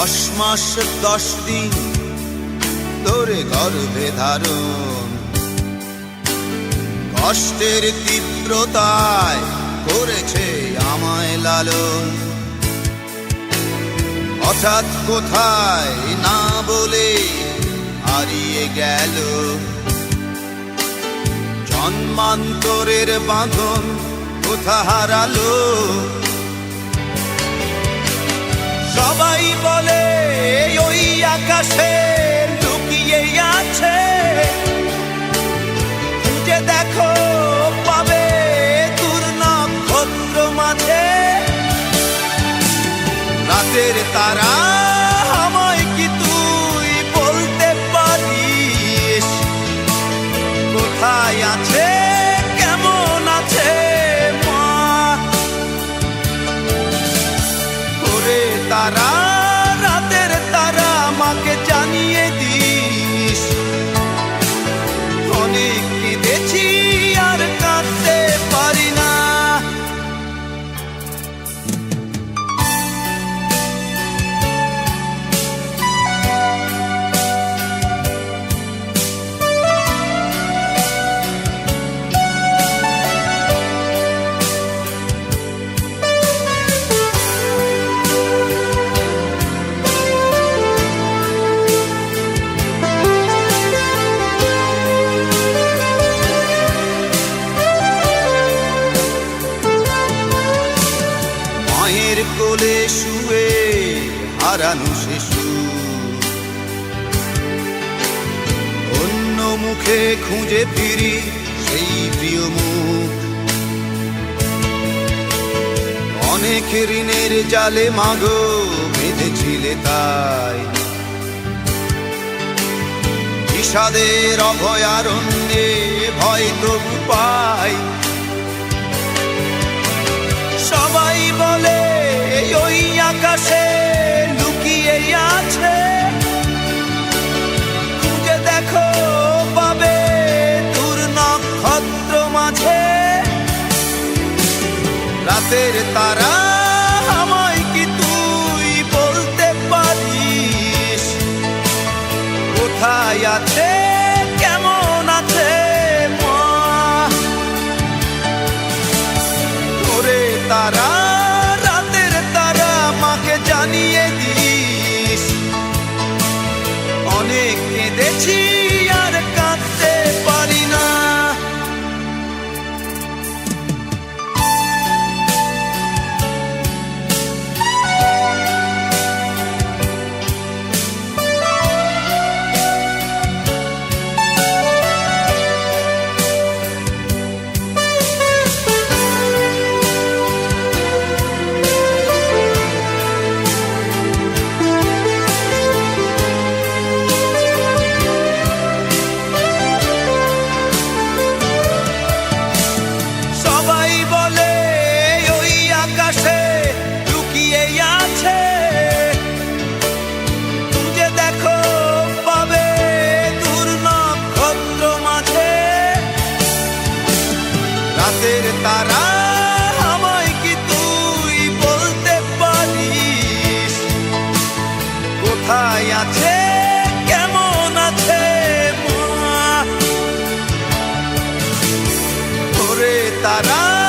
দশ মাস, দশ দিন ধরে গর্ভে ধারণ। কষ্টের তীব্রতায় করেছে আমায় লালন। হঠাৎ কোথায় না বলে হারিয়ে গেল। জন্মান্তরের বাঁধন কোথা হারালো? সবাই বলে ওই আকাশে লুকিয়ে আছে। খুঁজে দেখো পাবে দূর নক্ষত্র মাঝে। রাতের তারা হারানো অন্য মুখে খুঁজে ফিরি সেই প্রিয় মুখ। অনেক ঋণের জালে মাগো বেঁধেছিলে তাই। বিষাদের অভয়ারণ্যে ভয় তবু পাই। সবাই বলে ওই আকাশে রাতের তারা আমায় কি তুই বলতে পারিস? কোথায় আছে আছে কেমন আছে মা? তারা